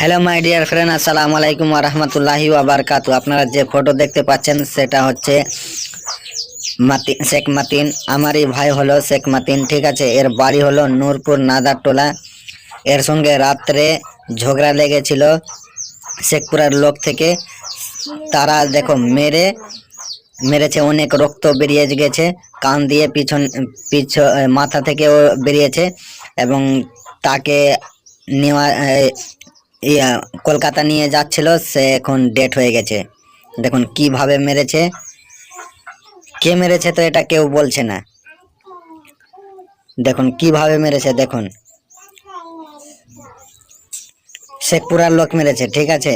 Hello my dear friend আসসালামু আলাইকুম রহমতুল্লাহি ওয়াবারকাতু আপনারা যে ফটো দেখতে পাচ্ছেন, সেটা হচ্ছে মাতিন শেখ মাতিন। আমারই ভাই হলো শেখ মাতিন, ঠিক আছে? এর বাড়ি হলো নূরপুর নাদারটোলা। এর সঙ্গে রাত্রে ঝগড়া লেগেছিল শেখপুরার লোক থেকে। তারা দেখো, মেরে, মেরেছে, অনেক রক্ত বেরিয়ে গেছে। কান দিয়ে পিছন, পিছ মাথা থেকেও বেরিয়েছে এবং তাকে নেওয়া ইয়া, কলকাতা নিয়ে যাচ্ছিল সে এখন ডেট হয়ে গেছে। দেখুন কীভাবে মেরেছে। কে মেরেছে তো এটা কেউ বলছে না। দেখুন কীভাবে মেরেছে দেখুন। শেখপুরার লোক মেরেছে ঠিক আছে?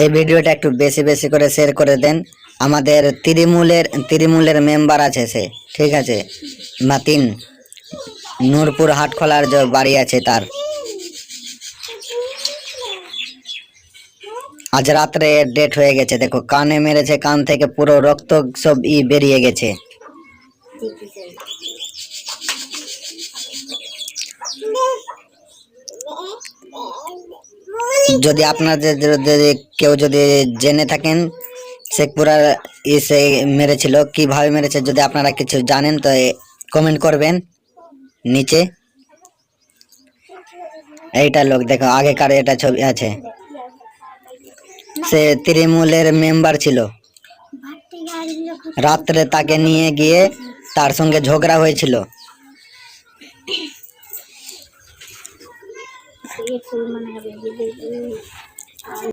এই ভিডিওটা একটু বেশি বেশি করে শেয়ার করে দেন। আমাদের তৃণমূলের তৃণমূলের মেম্বার আছে সে ঠিক আছে? মাতিন। নূরপুর হাটখোলার যে বাড়ি আছে তার। আজ রাত্রে ডেট হয়ে গেছে, দেখো, কানে মেরেছে, কান থেকে পুরো রক্ত সব ই বেরিয়ে গেছে। যদি আপনাদের যদি কেউ যদি জেনে থাকেন শেখপুরা এসে মেরেছিল, কীভাবে মেরেছে যদি আপনারা কিছু জানেন, তো কমেন্ট করবেন। নিচে। এইটা লোক দেখো, আগেকার এটা ছবি আছে। সে তৃণমূলের মেম্বার ছিল। রাত্রে তাকে নিয়ে গিয়ে তার সঙ্গে ঝগড়া হয়েছিল।